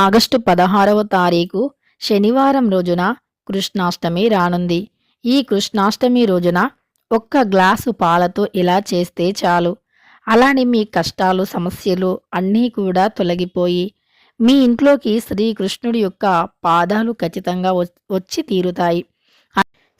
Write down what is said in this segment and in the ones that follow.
August పదహారవ తారీఖు శనివారం రోజున కృష్ణాష్టమి రానుంది. ఈ కృష్ణాష్టమి రోజున ఒక్క గ్లాసు పాలతో ఇలా చేస్తే చాలు. అలానే మీ కష్టాలు సమస్యలు అన్నీ కూడా తొలగిపోయి మీ ఇంట్లోకి శ్రీకృష్ణుడి యొక్క పాదాలు ఖచ్చితంగా వచ్చి తీరుతాయి.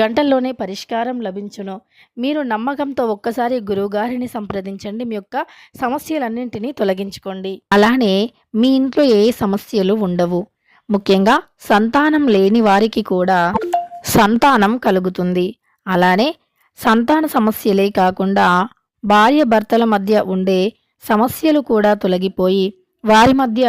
గంటల్లోనే పరిష్కారం లభించును. మీరు నమ్మకంతో ఒక్కసారి గురువుగారిని సంప్రదించండి. మీ యొక్క సమస్యలన్నింటినీ తొలగించుకోండి. అలానే మీ ఇంట్లో ఏ సమస్యలు ఉండవు. ముఖ్యంగా సంతానం లేని వారికి కూడా సంతానం కలుగుతుంది. అలానే సంతాన సమస్యలే కాకుండా భార్య భర్తల మధ్య ఉండే సమస్యలు కూడా తొలగిపోయి వారి మధ్య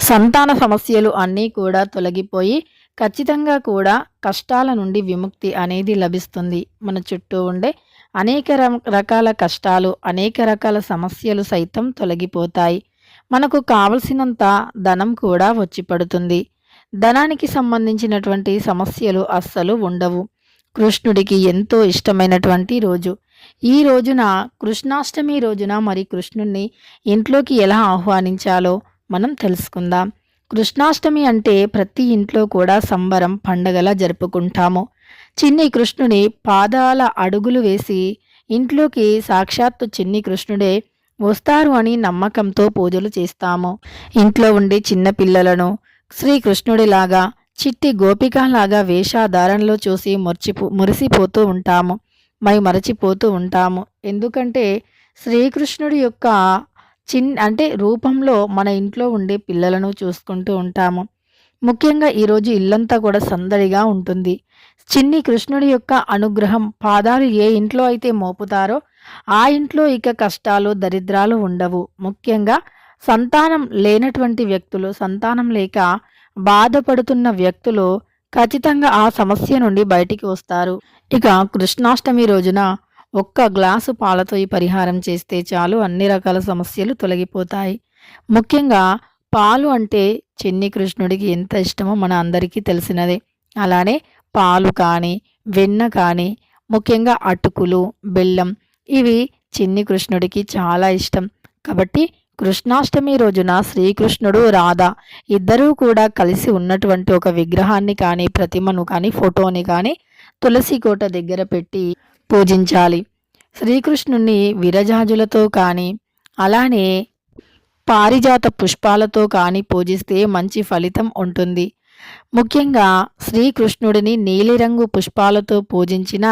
సంతాన సమస్యలు అన్నీ కూడా తొలగిపోయి ఖచ్చితంగా కూడా కష్టాల నుండి విముక్తి అనేది లభిస్తుంది. మన చుట్టూ ఉండే అనేక రకాల కష్టాలు అనేక రకాల సమస్యలు సైతం తొలగిపోతాయి. మనకు కావలసినంత ధనం కూడా వచ్చి పడుతుంది. ధనానికి సంబంధించినటువంటి సమస్యలు అస్సలు ఉండవు. కృష్ణుడికి ఎంతో ఇష్టమైనటువంటి రోజు. ఈ రోజున కృష్ణాష్టమి రోజున మరి కృష్ణుణ్ణి ఇంట్లోకి ఎలా ఆహ్వానించాలో మనం తెలుసుకుందాం. కృష్ణాష్టమి అంటే ప్రతి ఇంట్లో కూడా సంబరం పండగలా జరుపుకుంటాము. చిన్ని కృష్ణుని పాదాల అడుగులు వేసి ఇంట్లోకి సాక్షాత్తు చిన్ని కృష్ణుడే వస్తారు అని నమ్మకంతో పూజలు చేస్తాము. ఇంట్లో ఉండే చిన్న పిల్లలను శ్రీకృష్ణుడిలాగా చిట్టి గోపికలాగా వేషధారణలో చూసి మురిచిపో మురిసిపోతూ ఉంటాము. మై మరచిపోతూ ఉంటాము. ఎందుకంటే శ్రీకృష్ణుడి యొక్క చిన్ అంటే రూపంలో మన ఇంట్లో ఉండే పిల్లలను చూసుకుంటూ ఉంటాము. ముఖ్యంగా ఈరోజు ఇల్లంతా కూడా సందడిగా ఉంటుంది. చిన్ని కృష్ణుడి యొక్క అనుగ్రహం పాదాలు ఏ ఇంట్లో అయితే మోపుతారో ఆ ఇంట్లో ఇక కష్టాలు దరిద్రాలు ఉండవు. ముఖ్యంగా సంతానం లేనటువంటి వ్యక్తులు సంతానం లేక బాధపడుతున్న వ్యక్తులు ఖచ్చితంగా ఆ సమస్య నుండి బయటికి వస్తారు. ఇక కృష్ణాష్టమి రోజున ఒక్క గ్లాసు పాలతో ఈ పరిహారం చేస్తే చాలు అన్ని రకాల సమస్యలు తొలగిపోతాయి. ముఖ్యంగా పాలు అంటే చిన్ని కృష్ణుడికి ఎంత ఇష్టమో మన అందరికీ తెలిసినదే. అలానే పాలు కానీ వెన్న కానీ ముఖ్యంగా అటుకులు బెల్లం ఇవి చిన్ని కృష్ణుడికి చాలా ఇష్టం. కాబట్టి కృష్ణాష్టమి రోజున శ్రీకృష్ణుడు రాధ ఇద్దరూ కూడా కలిసి ఉన్నటువంటి ఒక విగ్రహాన్ని కానీ ప్రతిమను కానీ ఫోటోని కానీ తులసి కోట దగ్గర పెట్టి పూజించాలి. శ్రీకృష్ణుణ్ణి విరజాజులతో కానీ అలానే పారిజాత పుష్పాలతో కానీ పూజిస్తే మంచి ఫలితం ఉంటుంది. ముఖ్యంగా శ్రీకృష్ణుడిని నీలిరంగు పుష్పాలతో పూజించిన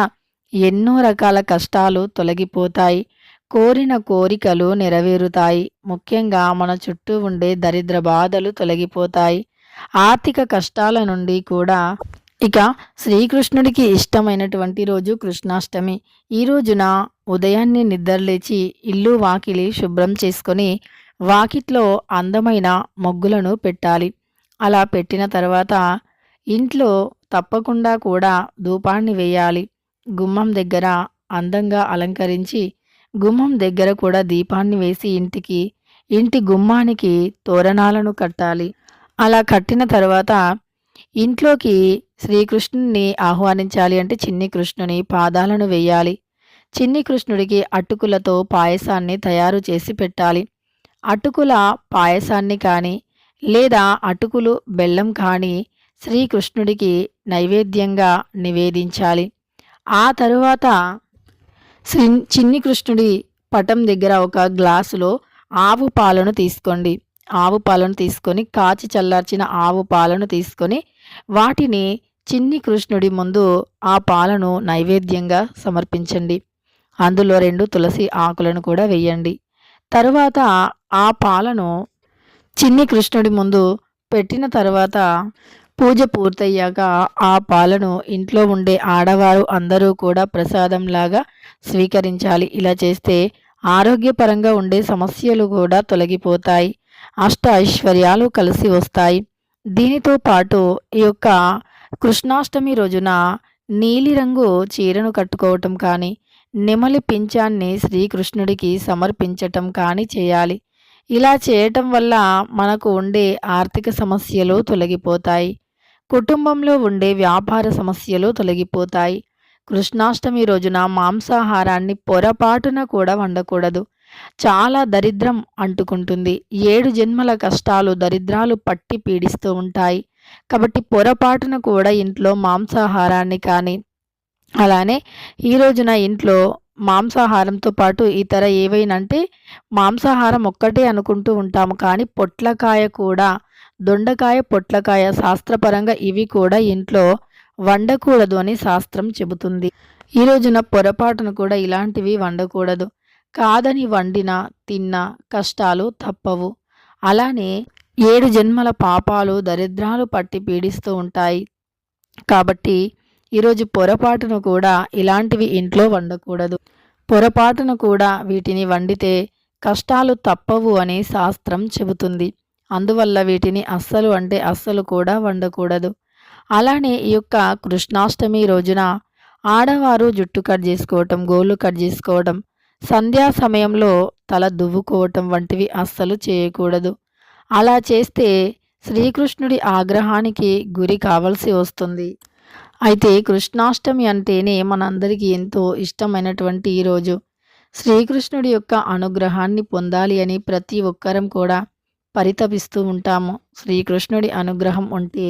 ఎన్నో రకాల కష్టాలు తొలగిపోతాయి. కోరిన కోరికలు నెరవేరుతాయి. ముఖ్యంగా మన చుట్టూ ఉండే దరిద్ర బాధలు తొలగిపోతాయి. ఆర్థిక కష్టాల నుండి కూడా ఇక శ్రీకృష్ణుడికి ఇష్టమైనటువంటి రోజు కృష్ణాష్టమి. ఈ రోజున ఉదయాన్నే నిద్రలేచి ఇల్లు వాకిలి శుభ్రం చేసుకొని వాకిట్లో అందమైన మొగ్గులను పెట్టాలి. అలా పెట్టిన తర్వాత ఇంట్లో తప్పకుండా కూడా ధూపాన్ని వేయాలి. గుమ్మం దగ్గర అందంగా అలంకరించి గుమ్మం దగ్గర కూడా దీపాన్ని వేసి ఇంటికి ఇంటి గుమ్మానికి తోరణాలను కట్టాలి. అలా కట్టిన తర్వాత ఇంట్లోకి శ్రీకృష్ణుని ఆహ్వానించాలి అంటే చిన్ని కృష్ణుని పాదాలను వేయాలి. చిన్ని కృష్ణుడికి అటుకులతో పాయసాన్ని తయారు చేసి పెట్టాలి. అటుకుల పాయసాన్ని కానీ లేదా అటుకులు బెల్లం కానీ శ్రీకృష్ణుడికి నైవేద్యంగా నివేదించాలి. ఆ తరువాత శ్రీ చిన్ని కృష్ణుడి పటం దగ్గర ఒక గ్లాసులో ఆవు పాలను తీసుకోండి. ఆవు పాలను తీసుకొని కాచి చల్లార్చిన ఆవు పాలను తీసుకొని వాటిని చిన్ని కృష్ణుడి ముందు ఆ పాలను నైవేద్యంగా సమర్పించండి. అందులో రెండు తులసి ఆకులను కూడా వేయండి. తరువాత ఆ పాలను చిన్ని కృష్ణుడి ముందు పెట్టిన తర్వాత పూజ పూర్తయ్యాక ఆ పాలను ఇంట్లో ఉండే ఆడవారు అందరూ కూడా ప్రసాదంలాగా స్వీకరించాలి. ఇలా చేస్తే ఆరోగ్యపరంగా ఉండే సమస్యలు కూడా తొలగిపోతాయి. అష్ట ఐశ్వర్యాలు కలిసి వస్తాయి. దీనితో పాటు ఈ యొక్క కృష్ణాష్టమి రోజున నీలిరంగు చీరను కట్టుకోవటం కానీ నెమలి పింఛాన్ని శ్రీకృష్ణుడికి సమర్పించటం కానీ చేయాలి. ఇలా చేయటం వల్ల మనకు ఉండే ఆర్థిక సమస్యలు తొలగిపోతాయి. కుటుంబంలో ఉండే వ్యాపార సమస్యలు తొలగిపోతాయి. కృష్ణాష్టమి రోజున మాంసాహారాన్ని పొరపాటున కూడా వండకూడదు. చాలా దరిద్రం అంటుకుంటుంది. ఏడు జన్మల కష్టాలు దరిద్రాలు పట్టి పీడిస్తూ ఉంటాయి. కాబట్టి పొరపాటున కూడా ఇంట్లో మాంసాహారాన్ని కానీ అలానే ఈ రోజున ఇంట్లో మాంసాహారంతో పాటు ఇతర ఏవైనా అంటే మాంసాహారం ఒక్కటే అనుకుంటూ ఉంటాము. కానీ పొట్లకాయ కూడా దొండకాయ పొట్లకాయ శాస్త్రపరంగా ఇవి కూడా ఇంట్లో వండకూడదు అని శాస్త్రం చెబుతుంది. ఈ రోజున పొరపాటున కూడా ఇలాంటివి వండకూడదు. కాదని వండిన తిన్న కష్టాలు తప్పవు. అలానే ఏడు జన్మల పాపాలు దరిద్రాలు పట్టి పీడిస్తూ ఉంటాయి. కాబట్టి ఈరోజు పొరపాటును కూడా ఇలాంటివి ఇంట్లో వండకూడదు. పొరపాటును కూడా వీటిని వండితే కష్టాలు తప్పవు అని శాస్త్రం చెబుతుంది. అందువల్ల వీటిని అస్సలు అంటే అస్సలు కూడా వండకూడదు. అలానే ఈ యొక్క కృష్ణాష్టమి రోజున ఆడవారు జుట్టు కట్ చేసుకోవటం గోళ్ళు కట్ చేసుకోవటం సంధ్యా సమయంలో తల దువ్వుకోవటం వంటివి అస్సలు చేయకూడదు. అలా చేస్తే శ్రీకృష్ణుడి ఆగ్రహానికి గురి కావలసి వస్తుంది. అయితే కృష్ణాష్టమి అంటేనే మనందరికీ ఎంతో ఇష్టమైనటువంటి ఈరోజు శ్రీకృష్ణుడి యొక్క అనుగ్రహాన్ని పొందాలి అని ప్రతి ఒక్కరం కూడా పరితపిస్తూ ఉంటాము. శ్రీకృష్ణుడి అనుగ్రహం ఉంటే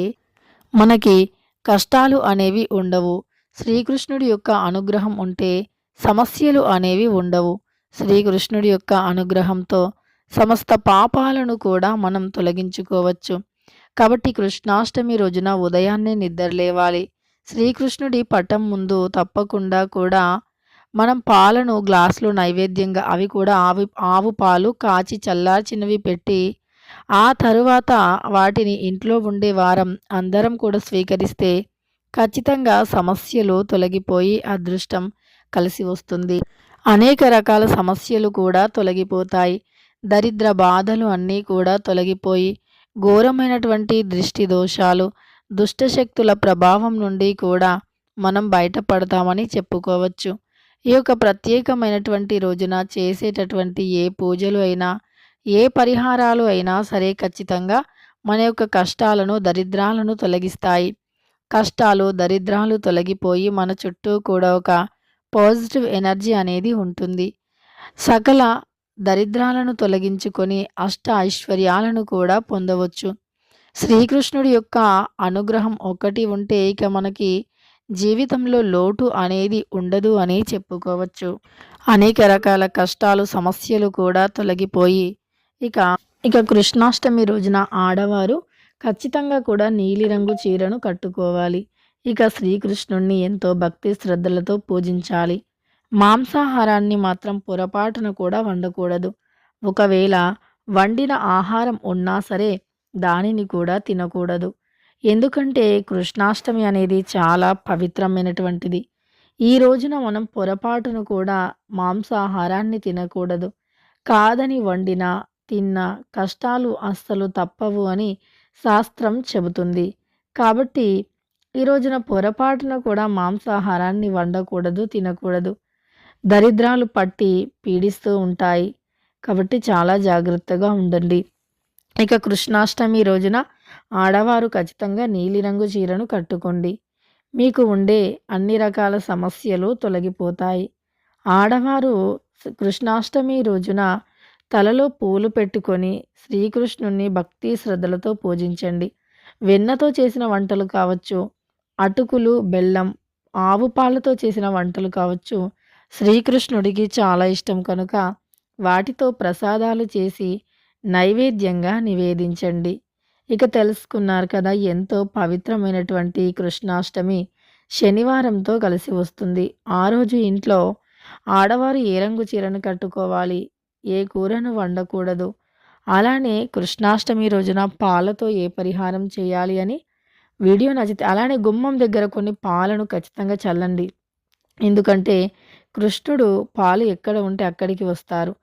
మనకి కష్టాలు అనేవి ఉండవు. శ్రీకృష్ణుడి యొక్క అనుగ్రహం ఉంటే సమస్యలు అనేవి ఉండవు. శ్రీకృష్ణుడి యొక్క అనుగ్రహంతో సమస్త పాపాలను కూడా మనం తొలగించుకోవచ్చు. కాబట్టి కృష్ణాష్టమి రోజున ఉదయాన్నే నిద్రలేవాలి శ్రీకృష్ణుడి పటం ముందు తప్పకుండా కూడా మనం పాలను గ్లాసులు నైవేద్యంగా అవి కూడా ఆవి ఆవు పాలు కాచి చల్లార్చినవి పెట్టి ఆ తరువాత వాటిని ఇంట్లో ఉండే వారం అందరం కూడా స్వీకరిస్తే ఖచ్చితంగా సమస్యలు తొలగిపోయి అదృష్టం కలిసి వస్తుంది. అనేక రకాల సమస్యలు కూడా తొలగిపోతాయి. దరిద్ర బాధలు అన్నీ కూడా తొలగిపోయి ఘోరమైనటువంటి దృష్టి దోషాలు దుష్టశక్తుల ప్రభావం నుండి కూడా మనం బయటపడతామని చెప్పుకోవచ్చు. ఈ యొక్క ప్రత్యేకమైనటువంటి రోజున చేసేటటువంటి ఏ పూజలు అయినా ఏ పరిహారాలు అయినా సరే ఖచ్చితంగా మన యొక్క కష్టాలను దరిద్రాలను తొలగిస్తాయి. కష్టాలు దరిద్రాలు తొలగిపోయి మన చుట్టూ కూడా ఒక పాజిటివ్ ఎనర్జీ అనేది ఉంటుంది. సకల దరిద్రాలను తొలగించుకొని అష్ట ఐశ్వర్యాలను కూడా పొందవచ్చు. శ్రీకృష్ణుడి యొక్క అనుగ్రహం ఒకటి ఉంటే ఇక మనకి జీవితంలో లోటు అనేది ఉండదు అని చెప్పుకోవచ్చు. అనేక రకాల కష్టాలు సమస్యలు కూడా తొలగిపోయి ఇక ఇక కృష్ణాష్టమి రోజున ఆడవారు ఖచ్చితంగా కూడా నీలిరంగు చీరను కట్టుకోవాలి. ఇక శ్రీకృష్ణుణ్ణి ఎంతో భక్తి శ్రద్ధలతో పూజించాలి. మాంసాహారాన్ని మాత్రం పొరపాటున కూడా వండకూడదు. ఒకవేళ వండిన ఆహారం ఉన్నా సరే దానిని కూడా తినకూడదు. ఎందుకంటే కృష్ణాష్టమి అనేది చాలా పవిత్రమైనటువంటిది. ఈ రోజున మనం పొరపాటును కూడా మాంసాహారాన్ని తినకూడదు. కాదని వండిన తిన్న కష్టాలు అస్సలు తప్పవు అని శాస్త్రం చెబుతుంది. కాబట్టి ఈ రోజున పొరపాటున కూడా మాంసాహారాన్ని వండకూడదు తినకూడదు. దరిద్రాలు పట్టి పీడిస్తూ ఉంటాయి. కాబట్టి చాలా జాగ్రత్తగా ఉండండి. ఇక కృష్ణాష్టమి రోజున ఆడవారు ఖచ్చితంగా నీలిరంగు చీరను కట్టుకోండి. మీకు ఉండే అన్ని రకాల సమస్యలు తొలగిపోతాయి. ఆడవారు కృష్ణాష్టమి రోజున తలలో పూలు పెట్టుకొని శ్రీకృష్ణుని భక్తి శ్రద్ధలతో పూజించండి. వెన్నతో చేసిన వంటలు కావచ్చు అటుకులు బెల్లం ఆవు పాలతో చేసిన వంటలు కావచ్చు శ్రీకృష్ణుడికి చాలా ఇష్టం కనుక వాటితో ప్రసాదాలు చేసి నైవేద్యంగా నివేదించండి. ఇక తెలుసుకున్నారు కదా ఎంతో పవిత్రమైనటువంటి కృష్ణాష్టమి శనివారంతో కలిసి వస్తుంది. ఆ రోజు ఇంట్లో ఆడవారు ఏ రంగు చీరను కట్టుకోవాలి? ఏ కూరను వండకూడదు? అలానే కృష్ణాష్టమి రోజున పాలతో ఏ పరిహారం చేయాలి అని వీడియో నచ్చితే అలానే గుమ్మం దగ్గర కొన్ని పాలను ఖచ్చితంగా చల్లండి. ఎందుకంటే కృష్ణుడు పాలు ఎక్కడ ఉంటే అక్కడికి వస్తారు.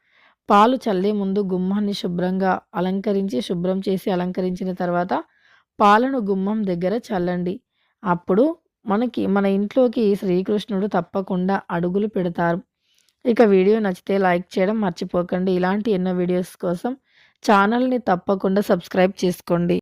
పాలు చల్లే ముందు గుమ్మాన్ని శుభ్రంగా అలంకరించి శుభ్రం చేసి అలంకరించిన తర్వాత పాలను గుమ్మం దగ్గర చల్లండి. అప్పుడు మనకి మన ఇంట్లోకి శ్రీకృష్ణుడు తప్పకుండా అడుగులు పెడతారు. ఇక వీడియో నచ్చితే లైక్ చేయడం మర్చిపోకండి. ఇలాంటి ఎన్నో వీడియోస్ కోసం ఛానల్ని తప్పకుండా సబ్స్క్రైబ్ చేసుకోండి.